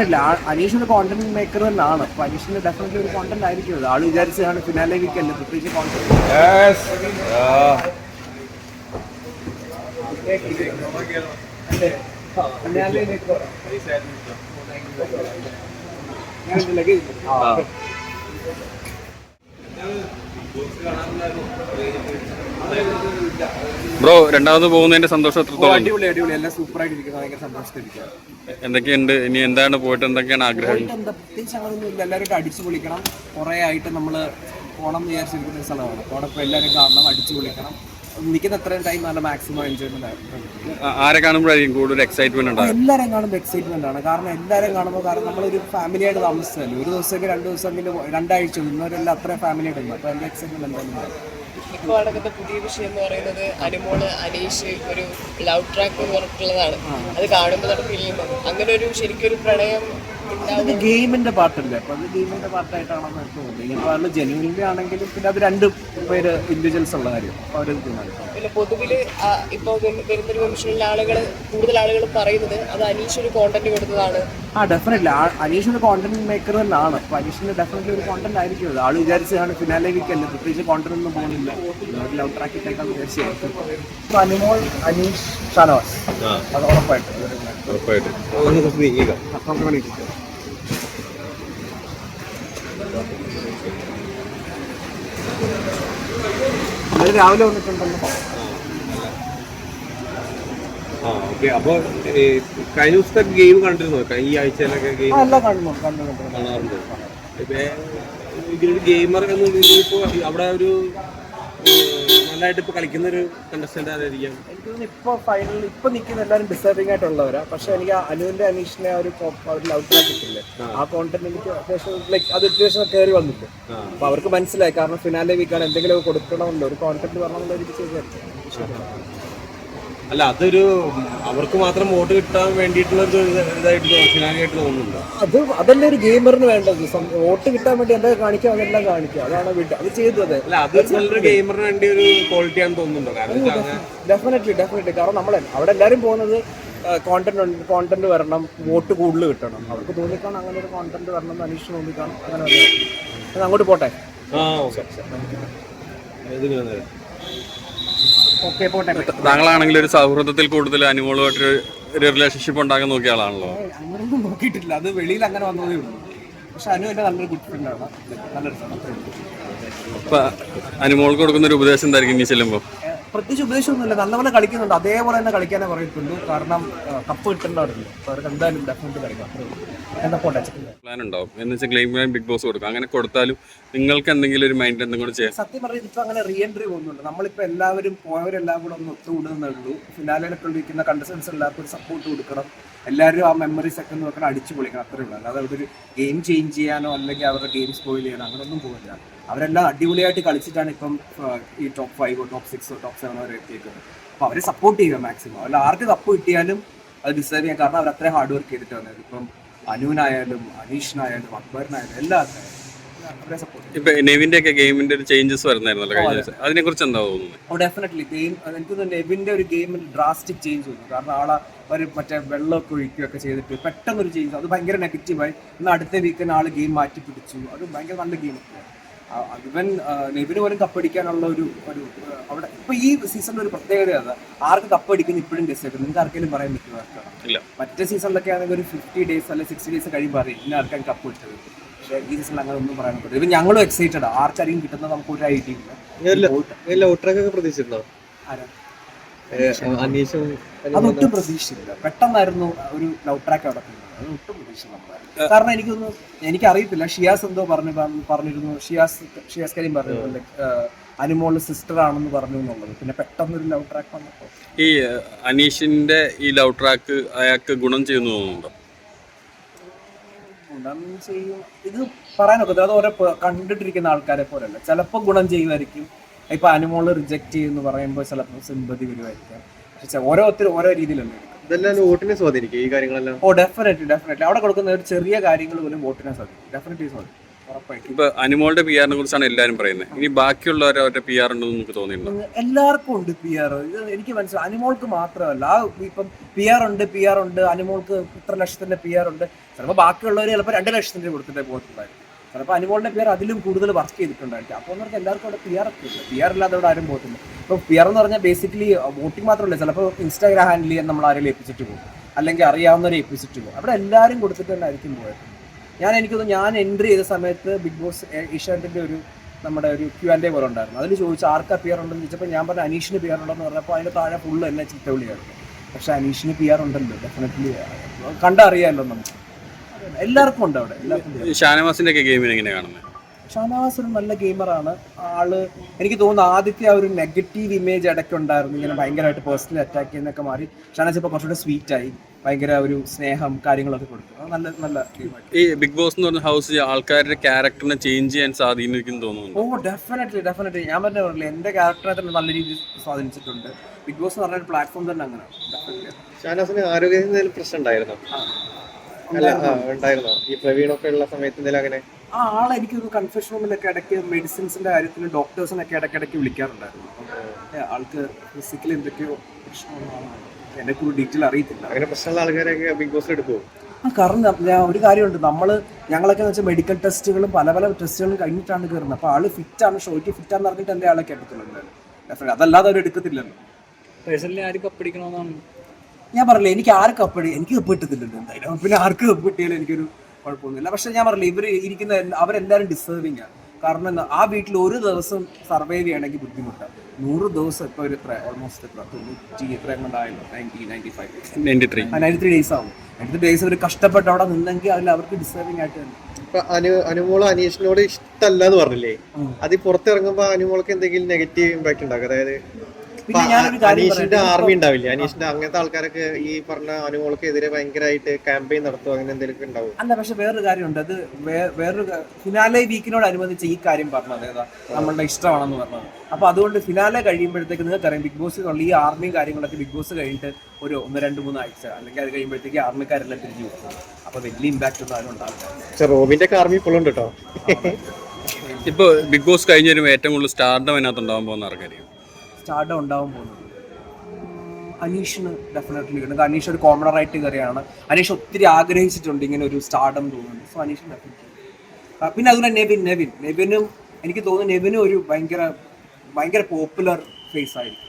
ഇല്ല അനീഷ് ഒരു content maker തന്നെയാണ്. അപ്പൊ അനീഷിന് ഡെഫിനറ്റ്ലി ഒരു കോണ്ടന്റ് ആയിരിക്കും ആൾ വിചാരിച്ചതാണ് ഫിനാലെ വീക്ക് അല്ലേ പ്രത്യേകിച്ച് കോണ്ടന്റ് ബ്രോ രണ്ടാമത് പോകുന്നതിന്റെ സന്തോഷം എത്രത്തോളം? അടിപൊളി അടിപൊളി. എല്ലാം സൂപ്പർ ആയിട്ടിരിക്കുന്നത് ഭയങ്കര സന്തോഷത്തിരിക്കുക എന്തൊക്കെയുണ്ട്? ഇനി എന്താണ് പോയിട്ട് എന്തൊക്കെയാണ് ആഗ്രഹം? പോയിട്ട് എന്താ? പ്രത്യേകിച്ച് അങ്ങനൊന്നും ഇല്ല എല്ലാവരും അടിച്ചു പൊളിക്കണം. കുറേ ആയിട്ട് നമ്മൾ പോകണം എന്ന് വിചാരിച്ചിരിക്കുന്ന സ്ഥലമാണ്. അവിടെ ഇപ്പോൾ എല്ലാവരും കാണണം അടിച്ചു പൊളിക്കണം. നിൽക്കുന്ന അത്രയും ടൈം നല്ല മാക്സിമം എൻജോയ്മെന്റ് ആയിരുന്നു ആരെ കാണുമ്പോഴായിരിക്കും കൂടുതൽ എക്സൈറ്റ്മെന്റ് ഉണ്ടാകും എല്ലാവരും കാണുമ്പോൾ എക്സൈറ്റ്മെന്റ് ആണ്. കാരണം എല്ലാവരും കാണുമ്പോൾ കാരണം നമ്മളൊരു ഫാമിലി ആയിട്ട് താമസിച്ചതല്ലേ ഒരു ദിവസമൊക്കെ രണ്ട് ദിവസമെങ്കിലും രണ്ടാഴ്ച നിന്നവരെല്ലാം അത്രയും ഫാമിലി ആയിട്ട് ഉണ്ട് അപ്പോൾ എന്റെ എക്സൈറ്റ്മെന്റ് എന്തായാലും ഉണ്ടാവും. ഇപ്പോൾ നടക്കുന്ന പുതിയ വിഷയം എന്ന് പറയുന്നത് അനുമോൾ അനീഷ് ഒരു ലവ് ട്രാക്ക് എന്ന് പറഞ്ഞിട്ടുള്ളതാണ്. അത് കാണുമ്പോൾ നമുക്ക് ഫീൽ ചെയ്യുന്നത് അങ്ങനെ ഒരു ശരിക്കും ഒരു പ്രണയം ഉണ്ടാവും ഇത് ഗെയിമിന്റെ പാർട്ടല്ലേ അപ്പൊ അത് ഗെയിമിന്റെ പാർട്ടായിട്ടാണെന്ന് എനിക്ക് തോന്നുന്നത് ഇനിയിപ്പോ അതിൽ ജെന്യൂനിറ്റി ആണെങ്കിലും പിന്നെ അത് രണ്ട് പേര് ഇൻഡിവിജ്വൽസ് ഉള്ള കാര്യം. അവർ പിന്നെ പൊതുവിൽ ഇപ്പോ വരുന്നൊരു നിമിഷങ്ങളിൽ ആളുകൾ കൂടുതൽ ആളുകൾ പറയുന്നത് അത് അനീഷ് ഒരു കോണ്ടന്റ് കൊടുത്തതാണ്. ആ ഡെഫിനറ്റ്ലി അനീഷ് ഒരു കോണ്ടന്റ് മേക്കർ തന്നെയാണ് അപ്പൊ അനീഷിന് ഡെഫിനറ്റ്ലി ഒരു കോണ്ടന്റ് ആയിരിക്കും അത് ആൾ വിചാരിച്ചതാണ് ഫിനാലെ വീക്ക് അല്ലേ പ്രത്യേകിച്ച് കോണ്ടന്റ് ഒന്നും പോകുന്നില്ല. ലവ് ട്രാക്ക് ഇട്ടേക്കാൻ വിചാരിച്ചു അനുമോൾ അനീഷ് ഷാനവാസ്. അത് ഉറപ്പായിട്ട്. ഉറപ്പായിട്ട്. നമുക്ക് ഇന്നലെ രാവിലെ വന്നിട്ടുണ്ടല്ലോ. ആ ഓക്കെ. അപ്പൊ ഈ കഴിഞ്ഞ ദിവസത്തെ ഗെയിം കണ്ടിരുന്നോ? ഈ ആഴ്ചയിലൊക്കെ ഗെയിം എല്ലാം കണ്ടു കണ്ടു കണ്ടു. കാണാറുണ്ട്. ഗെയിമർ എന്ന് ഇപ്പോ അവിടെ ഒരു നന്നായിട്ട് ഇപ്പൊ കളിക്കുന്ന ഒരു കണ്ടസ്റ്റന്റ് ആരായിരിക്കാം? എനിക്ക് തോന്നുന്നു ഇപ്പൊ ഫൈനൽ ഇപ്പൊ നിൽക്കുന്ന എല്ലാവരും ഡിസേർവിംഗ് ആയിട്ടുള്ളവരാ. പക്ഷെ എനിക്ക് അനുവിന്റെ അനീഷിനെ ആ ഒരു co- ആ ഒരു ലവ് ട്രാക്ക് കിട്ടില്ലേ ആ. കോണ്ടന്റ് എനിക്ക് അത്യാവശ്യം ലൈക്ക് അത് അത്യാവശ്യം കയറി വന്നിട്ട്. അപ്പൊ അവർക്ക് മനസ്സിലായി. കാരണം ഫിനാലെ വീക്കാണ് എന്തെങ്കിലും കൊടുക്കണമല്ലോ ഒരു കോണ്ടന്റ് പറഞ്ഞുകൊണ്ട് എനിക്ക് ചെയ്തു അല്ല അതൊരു അവർക്ക് മാത്രം വോട്ട് കിട്ടാൻ വേണ്ടിയിട്ടുള്ള ഒരു ഇതായിട്ട് തോന്നുന്നുണ്ടോ? അത് അതല്ലേ ഒരു ഗെയിമറിന് വേണ്ടത്? വോട്ട് കിട്ടാൻ വേണ്ടി എന്താ കാണിക്കുക? അതെല്ലാം കാണിക്കുക. അതാണ് വീട്ടിൽ അത് ചെയ്തത് അല്ല അത് നല്ലൊരു ഗെയിമറിന് വേണ്ടി ഒരു ക്വാളിറ്റി ആണെന്ന് തോന്നുന്നുണ്ടോ? കാരണം ഡെഫിനറ്റ്ലി ഡെഫിനറ്റ്ലി കാരണം നമ്മളെ അവിടെ എല്ലാവരും പോകുന്നത് കോണ്ടന്റ് കോണ്ടന്റ് വരണം വോട്ട് കൂടുതൽ കിട്ടണം. അവർക്ക് തോന്നിക്കാണ് അങ്ങനെ ഒരു കോണ്ടന്റ് വരണം എന്ന് അനീഷ് തോന്നിക്കാണ് അങ്ങനെ അങ്ങോട്ട് പോട്ടെ? ആ ഓക്കെ. ഓക്കെ പോട്ടെ താങ്കളാണെങ്കിൽ ഒരു സൗഹൃദത്തിൽ കൂടുതൽ അനുമോളുമായിട്ട് ഒരു റിലേഷൻഷിപ്പ് ഉണ്ടാക്കാൻ നോക്കിയ ആളാണല്ലോ. അങ്ങനെയൊന്നും നോക്കിയിട്ടില്ല. അത് വെളിയിൽ അങ്ങനെ വന്നതേ ഉള്ളൂ. പക്ഷെ അനു എന്റെ നല്ലൊരു ഫ്രണ്ടാണ് നല്ലൊരു അനുമോൾക്ക് കൊടുക്കുന്ന ഒരു ഉപദേശം എന്തായിരിക്കും ഇനി ചെല്ലുമ്പോൾ ഏഹ് പ്രത്യേകിച്ച് ഉപദേശമൊന്നുമില്ല. നല്ലപോലെ കളിക്കുന്നുണ്ട്. അതേപോലെ തന്നെ കളിക്കാനേ പറയത്തുള്ളൂ കാരണം കപ്പ് കിട്ടേണ്ടവരുണ്ട്. അപ്പോൾ അവർക്ക് എന്തായാലും ഡെഫിനറ്റ് കളിക്കാം അത്രേ പോട്ടെ? പ്ലാൻ ഉണ്ടാവും. എന്ന് വെച്ചാൽ ക്ലെയിം ക്ലെയിം ബിഗ് ബോസ് കൊടുക്കും. അങ്ങനെ കൊടുത്താലും നിങ്ങൾക്ക് എന്തെങ്കിലും ഒരു മൈൻഡ് എന്തെങ്കിലും ചെയ്യാം. സത്യം പറഞ്ഞാൽ ഇപ്പൊ അങ്ങനെ റീ എൻട്രി പോകുന്നുണ്ട്. നമ്മളിപ്പോ എല്ലാവരും പോയവരെല്ലാം കൂടെ ഒന്ന് ഒത്തുകൂടുന്നേ ഉള്ളൂ. ഫിനാലിലൊക്കെ ഇരിക്കുന്ന കണ്ടസ്റ്റൻസ് എല്ലാവർക്കും ഒരു സപ്പോർട്ട് കൊടുക്കണം. എല്ലാവരും ആ മെമ്മറീസ് ഒക്കെ ഒന്ന് വെക്കണം അടിച്ചു പൊളിക്കണം അത്രേ ഉള്ളൂ. അല്ലാതെ അവിടെ ഒരു ഗെയിം ചേഞ്ച് ചെയ്യാനോ അല്ലെങ്കിൽ അവരുടെ ഗെയിം സ്പോയിൽ ചെയ്യാനോ അങ്ങനെയൊന്നും പോകില്ല അവരെല്ലാം അടിപൊളിയായിട്ട് കളിച്ചിട്ടാണ് ഇപ്പം ഈ ടോപ്പ് ഫൈവോ ടോപ്പ് സിക്സോ ടോപ്പ് സെവനോ വരെ എത്തിയിരിക്കുന്നത് അപ്പോൾ അവരെ സപ്പോർട്ട് ചെയ്യുക മാക്സിമം അല്ല ആർക്ക് കപ്പ് കിട്ടിയാലും അത് ഡിസേർവ് ചെയ്യാൻ കാരണം അവർ അത്രയും ഹാർഡ് വർക്ക് ചെയ്തിട്ട് വന്നത്. ഇപ്പം അനുവിനായാലും അനീഷിനായാലും അക്ബറിനായാലും എല്ലാ ഇപ്പൊ നെവിന്റെ ഒക്കെ ഗെയിമിന്റെ ഒരു ചേഞ്ചസ് വരുന്നായിരുന്നല്ലോ കഴിഞ്ഞ ദിവസം. അതിനെ കുറിച്ച് എന്താ തോന്നുന്നത്? ഡെഫിനറ്റ്ലി ഗെയിം എനിക്ക് നെവിന്റെ ഒരു ഗെയിമിൽ ഡ്രാസ്റ്റിക് ചേഞ്ച് വന്നു. കാരണം ആളെ ഒരു മറ്റേ വെള്ളമൊക്കെ ഒഴിക്കുകയൊക്കെ ചെയ്തിട്ട് പെട്ടെന്നൊരു ചേഞ്ച് അത് ഭയങ്കര നെഗറ്റീവായി ഇന്ന് അടുത്ത വീക്കിന് ആൾ ഗെയിം മാറ്റി പിടിച്ചു. അത് ഭയങ്കര നല്ല ഗെയിം ഇവൻ നെവിന് പോലും കപ്പടിക്കാനുള്ള ഒരു ഒരു അവിടെ ഇപ്പൊ ഈ സീസണിൽ ഒരു പ്രത്യേകത അതാ. ആർക്ക് കപ്പടിക്കുന്ന ഇപ്പോഴും ഡിസൈഡ് നിങ്ങൾക്ക് ആർക്കെങ്കിലും പറയാൻ പറ്റുമോ ഇല്ല. മറ്റേ സീസണിലൊക്കെ ആണെങ്കിൽ ഒരു ഫിഫ്റ്റി ഡേയ്സ് അല്ലെങ്കിൽ സിക്സ്റ്റി ഡേയ്സ് കഴിയുമ്പോൾ അറിയാം ഇന്ന ആർക്കാണ് കപ്പ് കിട്ടത് പക്ഷേ ഈ സീസണിൽ അങ്ങനെ ഒന്നും പറയാൻ പറ്റില്ല. ഇപ്പം ഞങ്ങളും എക്സൈറ്റഡ് ആർക്കാരെയും കിട്ടുന്നത് നമുക്ക് ഒരു ഐഡിയ ഇല്ല. ലോട്ടറൊക്കെ പ്രതീക്ഷിച്ചിട്ടുണ്ടോ? ആരാ? അന്വേഷണം അത് ഒട്ടും പ്രതീക്ഷിച്ചില്ല. പെട്ടെന്നായിരുന്നു ഒരു ലവ് ട്രാക്ക് അവിടെ. അത് ഒട്ടും പ്രതീക്ഷിച്ചില്ല കാരണം എനിക്കൊന്ന് എനിക്കറിയത്തില്ല. ഷിയാസ് എന്തോ പറഞ്ഞു പറഞ്ഞു- പറഞ്ഞിരുന്നു. ഷിയാസ് ഷിയാസ് കരീം പറഞ്ഞു അനുമോളുടെ അനുമോൾ സിസ്റ്റർ ആണെന്ന് പറഞ്ഞു എന്നുള്ളത്. പിന്നെ പെട്ടെന്ന് ഒരു ലവ് ട്രാക്ക് വന്നപ്പോൾ ഈ അനീഷിന്റെ ഈ ലവ് ട്രാക്ക് അയാൾക്ക് ഗുണം ചെയ്യുന്നു തോന്നുന്നുണ്ടോ? ഗുണം ചെയ്യും. ഇത് പറയാനൊക്കത്തില്ല. അത് ഓരോ കണ്ടിട്ടിരിക്കുന്ന ആൾക്കാരെ പോലെയല്ല. ചിലപ്പോൾ ഗുണം ചെയ്യുമായിരിക്കും. ഇപ്പൊ അനുമോൾ റിജക്ട് ചെയ്യുന്നു പറയുമ്പോൾ ചിലപ്പോൾ സിമ്പതി വരുമായിരിക്കാം. പക്ഷെ ഓരോരുത്തരും ഓരോ രീതിയിലല്ലേ ഇതെല്ലാം വോട്ടിനെ സ്വാധീനിക്കും ഈ കാര്യങ്ങളെല്ലാം. ഓ ഡെഫിനറ്റ്ലി ഡെഫിനറ്റ്ലി അവിടെ കൊടുക്കുന്ന ഒരു ചെറിയ കാര്യങ്ങൾ പോലും വോട്ടിനെ സ്വാധീനിക്കും. ഡെഫിനറ്റ്ലി സ്വാധീനം ഉറപ്പായിട്ടും. ഇപ്പൊ അനുമോളുടെ പി ആറിനെ കുറിച്ചാണ് എല്ലാവരും പറയുന്നത്. ഇനി ബാക്കിയുള്ളവരവരുടെ പി ആർ ഉണ്ടെന്ന് തോന്നിയിട്ടുണ്ടോ എല്ലാവർക്കും ഉണ്ട് പി ആർ ഇത് എനിക്ക് മനസ്സിലായി. അനുമോൾക്ക് മാത്രമല്ല ആ ഇപ്പം പി ആർ ഉണ്ട് പി ആർ ഉണ്ട് അനുമോൾക്ക് ഇത്ര ലക്ഷത്തിന്റെ പി ആർ ഉണ്ട്. ചിലപ്പോൾ ബാക്കിയുള്ളവർ ചിലപ്പോൾ രണ്ട് ലക്ഷത്തിന്റെ കൊടുത്തിട്ടേ പോയിട്ടുണ്ടായിരുന്നു ചിലപ്പോൾ അനുമോളിന്റെ പേര് അതിലും കൂടുതൽ വർക്ക് ചെയ്തിട്ടുണ്ടായിരിക്കും. അപ്പോൾ എന്ന് പറഞ്ഞാൽ എല്ലാവർക്കും അവിടെ പി ആർ ഒക്കെ ഉണ്ട്. പി ആർ ഇല്ലാതെ അവിടെ ആരും പോകത്തില്ല. ഇപ്പോൾ പി ആർ എന്ന് പറഞ്ഞാൽ ബേസിക്കലി വോട്ടിംഗ് മാത്രമല്ല ചിലപ്പോൾ ഇൻസ്റ്റാഗ്രാം ഹാൻഡിൽ നമ്മൾ ആരെങ്കിലും ഏൽപ്പിച്ചിട്ട് പോകും. അല്ലെങ്കിൽ അറിയാവുന്നവരെ ഏൽപ്പിച്ചിട്ട് പോകും. അവിടെ എല്ലാവരും കൊടുത്തിട്ട് തന്നെ ആയിരിക്കും പോയത്. ഞാൻ എനിക്ക് ഞാൻ എൻട്രി ചെയ്ത സമയത്ത് ബിഗ് ബോസ് ഏഷ്യാനെറ്റിന്റെ ഒരു നമ്മുടെ ഒരു ക്യു ആൻഡ് പോലെ ഉണ്ടായിരുന്നു. അതിൽ ചോദിച്ചു ആർക്കാ പി ആർ ഉണ്ടെന്ന്? ചോദിച്ചപ്പോൾ ഞാൻ പറഞ്ഞു അനീഷിന് പി ആർ ഉണ്ടെന്ന് പറഞ്ഞപ്പോൾ അതിന്റെ താഴെ ഫുള്ള് എന്നെ ചിത്തവിളിയായിരുന്നു പക്ഷേ അനീഷിന് പി ആർ ഉണ്ടല്ലോ ഡെഫിനറ്റ്ലി കണ്ടറിയാമല്ലോ നമുക്ക്. എല്ലാവർക്കും ഉണ്ട് അവിടെ എല്ലാവർക്കും. ഷാനവാസിന്റെ ഒക്കെ ഗെയിമിന് എങ്ങനെയാണ് കാണുന്നത് ഷാനവാസ് ഒരു നല്ല ഗെയിമറാണ് ആൾ എനിക്ക് തോന്നുന്നു ആദ്യത്തെ ആ ഒരു നെഗറ്റീവ് ഇമേജ് ഇടയ്ക്ക് ഉണ്ടായിരുന്നു. ഇങ്ങനെ ഭയങ്കരമായിട്ട് പേഴ്സണലി അറ്റാക്ക് ചെയ്യുന്നൊക്കെ മാറി. ഷാനവാസ് ഇപ്പോൾ കുറച്ചുകൂടെ സ്വീറ്റ് ആയി. ഭയങ്കര ഒരു സ്നേഹം കാര്യങ്ങളൊക്കെ കൊടുത്തു. നല്ല നല്ല ഈ ബിഗ് ബോസ് എന്ന് പറഞ്ഞ ഹൗസ് ആൾക്കാരുടെ ക്യാരക്ടറിനെ ചേഞ്ച് ചെയ്യാൻ സ്വാധീനിക്കും തോന്നുന്നു ഓ ഡെഫിനറ്റ്ലി ഡെഫിനറ്റ്ലി ഞാൻ പറഞ്ഞ പറഞ്ഞില്ല എന്റെ ക്യാരക്ടറെ തന്നെ നല്ല രീതിയിൽ സ്വാധീനിച്ചിട്ടുണ്ട്. ബിഗ് ബോസ് എന്ന് പറഞ്ഞ പ്ലാറ്റ്ഫോം തന്നെ അങ്ങനെ ഡെഫിനറ്റ്ലി ഷാനവാസിന് ആരോഗ്യത്തിന് പ്രശ്നം ഉണ്ടായിരുന്നോ? ഈ പ്രവീണൊക്കെ ഉള്ള സമയത്ത് എന്തെങ്കിലും അങ്ങനെ? ആ ആളെ എനിക്ക് കൺഫ്യൂഷൻ റൂമിലൊക്കെ ഇടയ്ക്ക് മെഡിസിൻസിന്റെ കാര്യത്തിൽ ഡോക്ടേഴ്സിനൊക്കെ ഇടയ്ക്കിടയ്ക്ക് വിളിക്കാറുണ്ടായിരുന്നു. ആൾക്ക് ഫിസിക്കൽ എന്തൊക്കെയോ പ്രശ്നമുള്ളതാണ് എന്നെ കൂടുതൽ ഡീറ്റെയിൽ അറിയത്തില്ല. അങ്ങനെ പ്രശ്നമുള്ള ആൾക്കാരെയൊക്കെ ബിഗ് ബോസിൽ എടുക്കുമോ ആ കാരണം ഞാൻ ഒരു കാര്യമുണ്ട്. നമ്മൾ ഞങ്ങളൊക്കെ വെച്ചാൽ മെഡിക്കൽ ടെസ്റ്റുകളും പല പല ടെസ്റ്റുകളും കഴിഞ്ഞിട്ടാണ് കയറുന്നത് അപ്പോൾ ആൾ ഫിറ്റ് ആണ് ഷോയ്ക്ക് ഫിറ്റ് ആണെന്ന് പറഞ്ഞിട്ട് എന്റെ ആളെ കേട്ടിട്ടുള്ളത് അതല്ലാതെ അവർ എടുക്കത്തില്ലല്ലോ. പേഴ്സണലി ആര് കപ്പടിക്കണമെന്നാണ് ഞാൻ പറഞ്ഞില്ല എനിക്ക് ആർക്ക് കപ്പടി എനിക്ക് കപ്പ് കിട്ടത്തില്ലല്ലോ എന്തായാലും. പിന്നെ ആർക്ക് കപ്പ് കിട്ടിയാലും എനിക്കൊരു കുഴപ്പമൊന്നുമില്ല. പക്ഷെ ഞാൻ പറഞ്ഞില്ല ഇവർ ഇരിക്കുന്ന അവരെല്ലാവരും ഡിസേർവിങ് ആണ്. കാരണം എന്താ ആ വീട്ടിൽ ഒരു ദിവസം സർവൈവ് ചെയ്യണമെങ്കിൽ ബുദ്ധിമുട്ടാണ് നൂറ് ദിവസം ഇപ്പോൾ ഒരു എത്ര ഓൾമോസ്റ്റ് എത്ര തൊണ്ണൂറ്റി എത്ര കൊണ്ടായല്ലോ ninety ninety five ninety three ninety three days ആവും. നയന്റി ത്രീ ഡേയ്സ് അവർ കഷ്ടപ്പെട്ട് അവിടെ നിന്നെങ്കിൽ അതിൽ അവർക്ക് ഡിസേർവിങ് ആയിട്ട് തന്നെ. ഇപ്പൊ അനു അനുമോൾ അനീഷിനോട് ഇഷ്ടമല്ല എന്ന് പറഞ്ഞില്ലേ? അത് പുറത്തിറങ്ങുമ്പോ അനുമോൾക്ക് എന്തെങ്കിലും നെഗറ്റീവ് ഇമ്പാക്ട് ഉണ്ടാക്കും. അതായത് പിന്നെ ഞാനൊരു അനീഷിന്റെ. ആർമി ഉണ്ടാവില്ല? അനീഷിന്റെ അങ്ങനത്തെ ആൾക്കാരൊക്കെ ഈ പറഞ്ഞ അനുമോൾക്ക് എതിരെ ഭയങ്കരമായിട്ട് ക്യാമ്പയിൻ നടത്തും അങ്ങനെ എന്തെങ്കിലും ഉണ്ടാവും അല്ല പക്ഷെ വേറൊരു കാര്യമുണ്ട്. അത് വേറൊരു ഫിനാലെ വീക്കിനോടനുബന്ധിച്ച് ഈ കാര്യം പറഞ്ഞത് ഏതാ? നമ്മളുടെ ഇഷ്ടമാണെന്ന് പറഞ്ഞത്. അപ്പൊ അതുകൊണ്ട് ഫിനാലെ കഴിയുമ്പോഴത്തേക്ക് നിങ്ങൾക്ക് അറിയാം ബിഗ് ബോസിലുള്ള ഈ ആർമിയും കാര്യങ്ങളൊക്കെ ബിഗ് ബോസ് കഴിഞ്ഞിട്ട് ഒരു ഒന്ന് രണ്ട് മൂന്ന് ആഴ്ച അല്ലെങ്കിൽ അത് കഴിയുമ്പോഴത്തേക്ക് ആർമിക്കാരെല്ലാം തിരിഞ്ഞു പോകും അപ്പൊ വലിയ ഇമ്പാക്ട് ഒന്നും അതിന് ഉണ്ടാവില്ല. പക്ഷെ റോബിന്റെ ആർമി ഇപ്പോഴും ഉണ്ട് കേട്ടോ ഇപ്പോൾ ബിഗ് ബോസ് കഴിഞ്ഞ വരുമ്പോൾ ഏറ്റവും കൂടുതൽ സ്റ്റാർഡം അതിനകത്ത് ഉണ്ടാകാൻ പോകുന്ന ആർക്കായിരിക്കും സ്റ്റാർട്ട് ഉണ്ടാവാൻ പോകുന്നത്. അനീഷിന് ഡെഫിനറ്റ്ലി ഉണ്ട് അനീഷ് ഒരു കോമണർ ആയിട്ട് കയറിയാണ്. അനീഷ് ഒത്തിരി ആഗ്രഹിച്ചിട്ടുണ്ട് ഇങ്ങനെ ഒരു സ്റ്റാർഡം തോന്നുന്നു സോ അനീഷിന് ഡെഫിനറ്റ്ലി പിന്നെ അതുപോലെ നെവിൻ നെവിൻ. നെവിനും എനിക്ക് തോന്നുന്നു നെവിനും ഒരു ഭയങ്കര ഭയങ്കര പോപ്പുലർ ഫേസ് ആയിരിക്കും.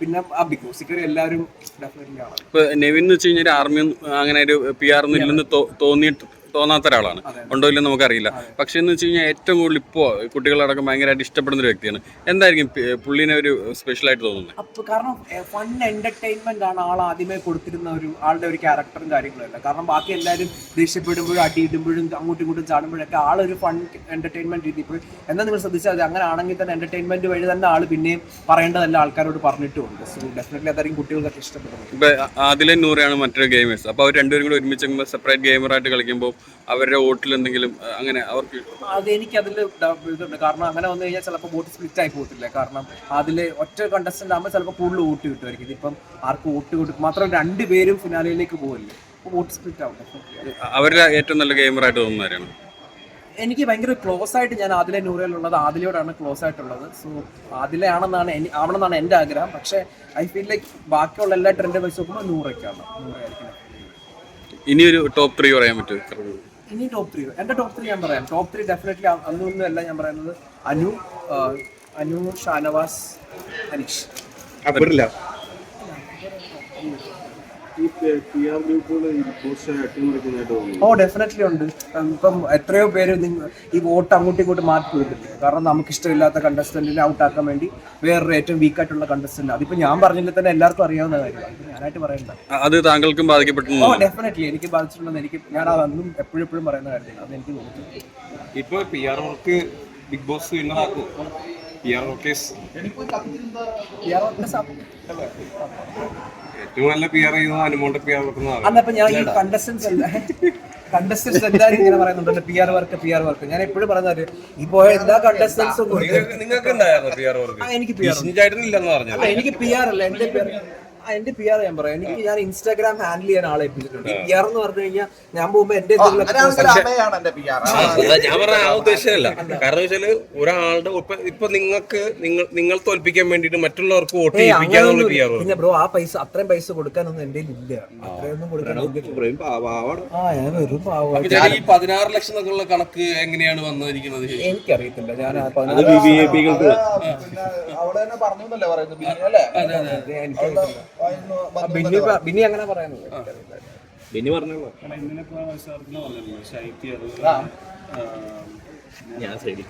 പിന്നെ ആ ബിഗ് ബോസ് കയറി എല്ലാവരും ഡെഫിനറ്റ്ലി ആണ് ഇപ്പൊ നെവിൻ എന്ന് വെച്ച് കഴിഞ്ഞാൽ ആർമി അങ്ങനെ ഒരു പി ആർ ഒന്നും ഇല്ലെന്ന് തോന്നാത്ത ഒരാളാണ് ഉണ്ടോ ഇല്ലെന്ന് നമുക്കറിയില്ല. പക്ഷെ എന്ന് വെച്ച് കഴിഞ്ഞാൽ ഏറ്റവും കൂടുതൽ ഇപ്പോൾ കുട്ടികളടക്കം ഭയങ്കരമായിട്ട് ഇഷ്ടപ്പെടുന്ന ഒരു വ്യക്തിയാണ്. എന്തായിരിക്കും പുള്ളിനെ ഒരു സ്പെഷ്യലായിട്ട് തോന്നുന്നത്? അപ്പോൾ കാരണം ഫൺ എന്റർടൈൻമെന്റ് ആണ് ആൾ ആദ്യമേ കൊടുത്തിരുന്ന ഒരു ആളുടെ ഒരു ക്യാരക്ടറും കാര്യങ്ങളും അല്ല. കാരണം ബാക്കി എല്ലാവരും ദേഷ്യപ്പെടുമ്പോഴും അടിയിടുമ്പോഴും അങ്ങോട്ടും ഇങ്ങോട്ടും ചാടുമ്പോഴൊക്കെ ആളൊരു ഫൺ എന്റർടൈൻമെന്റ് രീതി. ഇപ്പോൾ എന്നാൽ നിങ്ങൾ ശ്രദ്ധിച്ചാൽ മതി അങ്ങനെ ആണെങ്കിൽ തന്നെ എന്റർടൈൻമെന്റ് വഴി തന്നെ ആൾ പിന്നെയും പറയേണ്ടതല്ല ആൾക്കാരോട് പറഞ്ഞിട്ടുമുണ്ട്. സോ ഡെഫിനറ്റ്ലി അതായിരിക്കും കുട്ടികൾക്ക് ഇഷ്ടപ്പെടുന്നത്. ആദിലെ നൂറാണ് മറ്റൊരു ഗെയിമേഴ്സ് അപ്പോൾ അവർ രണ്ടുപേരും കൂടി ഒരുമിച്ച് സെപ്പറേറ്റ് ഗെയിമറായിട്ട് കളിക്കുമ്പോൾ അവരുടെ വോട്ടിൽ എന്തെങ്കിലും അങ്ങനെ അവർക്ക് അത് എനിക്ക് അതിൽ ഇതുണ്ട്. കാരണം അങ്ങനെ വന്നു കഴിഞ്ഞാൽ ചിലപ്പോൾ വോട്ട് സ്പ്ലിറ്റ് ആയി പോകത്തില്ല. കാരണം അതിൽ ഒറ്റ കണ്ടസ്റ്റന്റ് ആകുമ്പോൾ ചിലപ്പോൾ കൂടുതൽ വോട്ട് കിട്ടുമായിരിക്കും. ഇതിപ്പം ആർക്ക് വോട്ട് കൊടുക്കും മാത്രം രണ്ടുപേരും ഫിനാലയിലേക്ക് പോകില്ലേ വോട്ട് സ്പ്ലിറ്റ് ആവും. അവരുടെ ഏറ്റവും നല്ല ഗെയിമറായിട്ട് തോന്നുന്നവരാണ് എനിക്ക് ഭയങ്കര ക്ലോസ് ആയിട്ട് ഞാൻ ആദിലെ നൂറയിലുള്ളത് ആദിലയോടാണ് ക്ലോസ് ആയിട്ടുള്ളത്. സോ ആദിലെ ആണെന്നാണ് എനി- ആവണമെന്നാണ് എന്റെ ആഗ്രഹം. പക്ഷേ ഐ ഫീൽ ലൈക്ക് ബാക്കിയുള്ള എല്ലാ ട്രെൻഡ് വെച്ച് നോക്കുമ്പോൾ നൂറൊക്കെയാണ് നൂറായിരിക്കും. ഇനിയൊരു ടോപ്പ് ത്രീ പറയാൻ പറ്റുമോ? ഇനി ടോപ്പ് ത്രീ എന്റെ ടോപ്പ് ത്രീ ഞാൻ പറയാം. ടോപ്പ് ത്രീ ഡെഫിനറ്റ്ലി അന്നൊന്നും അല്ല ഞാൻ പറയുന്നത്. അനു അനു ഷാനവാസ് അനീഷ് ഓ ഡെഫിനറ്റ്ലി ഉണ്ട്. ഇപ്പം എത്രയോ പേര് ഈ വോട്ട് അങ്ങോട്ടും ഇങ്ങോട്ടും മാറ്റി കൊടുത്തില്ലേ കാരണം നമുക്ക് ഇഷ്ടമില്ലാത്ത കണ്ടസ്റ്റന്റിനെ ഔട്ട് ആക്കാൻ വേണ്ടി വേറൊരു ഏറ്റവും വീക്ക് ആയിട്ടുള്ള കണ്ടസ്റ്റന്റ് അതിപ്പോ ഞാൻ പറഞ്ഞില്ല തന്നെ എല്ലാവർക്കും അറിയാവുന്ന കാര്യമാണ്. ഞാനായിട്ട് പറയണ്ട അത് താങ്കൾക്കും ബാധിക്കപ്പെട്ടു ഓ ഡെഫിനറ്റ്ലി എനിക്ക് ബാധിച്ചിട്ടുണ്ടെന്ന് എനിക്ക് ഞാൻ അത് അന്നും എപ്പോഴും എപ്പോഴും പറയുന്ന കാര്യമാണ്. അത് എനിക്ക് തോന്നുന്നു. ഇപ്പൊ P R work Big Boss വിന്നറാക്കും P R ഏറ്റവും നല്ല പി ആർ ചെയ്യുന്നത് അനുമോന്റെ പി ആർ വർക്ക് അന്നപ്പോ ഞാൻ ഈ കണ്ടസ്റ്റൻസ് കണ്ടസ്റ്റൻസ് എല്ലാവരും ഇങ്ങനെ പറയുന്നുണ്ട്. P R work P R work ഞാൻ എപ്പോഴും പറയുന്നത് ഈ പോയ എല്ലാ കണ്ടസ്റ്റൻസും നിങ്ങൾക്ക് എനിക്ക് പി ആർ എനിക്ക് പി ആർ അല്ല. എന്റെ പി ആർ എന്റെ പി ആർ ഞാൻ പറയാം. എനിക്ക് ഞാൻ ഇൻസ്റ്റാഗ്രാം ഹാൻഡിൽ ചെയ്യാൻ ആളെ ഏൽപ്പിച്ചിട്ടുണ്ട്. പി ആർ എന്ന് പറഞ്ഞു കഴിഞ്ഞാൽ ഞാൻ പോകുമ്പോ എന്റെ ഞാൻ പറഞ്ഞ ആ ഉദ്ദേശമല്ല. കാരണം വെച്ചാൽ ഒരാളുടെ ഇപ്പൊ നിങ്ങൾക്ക് നിങ്ങൾ നിങ്ങൾ തോൽപ്പിക്കാൻ വേണ്ടിട്ട് മറ്റുള്ളവർക്ക് വോട്ട് ചെയ്യിപ്പിക്കാന്നുള്ള പി ആർ പിന്നെ ബ്രോ ആ പൈസ അത്രയും പൈസ കൊടുക്കാനൊന്നും എന്റെ ഇല്ല. അത്രയൊന്നും കൊടുക്കാൻ ഈ പതിനാറ് ലക്ഷം എന്നൊക്കെയുള്ള കണക്ക് എങ്ങനെയാണ് വന്നിരിക്കുന്നത് എനിക്കറിയത്തില്ല. ഞാൻ ആ തന്നെ പറഞ്ഞു അല്ലേ പറയുന്നത് ഐ അല്ലേ എനിക്കറിയത്തില്ല. ബിന്നി അങ്ങനെ പറയാനുള്ളൂ. ബിന്നി ബിനി പറഞ്ഞോളൂ ഞാൻ ശരി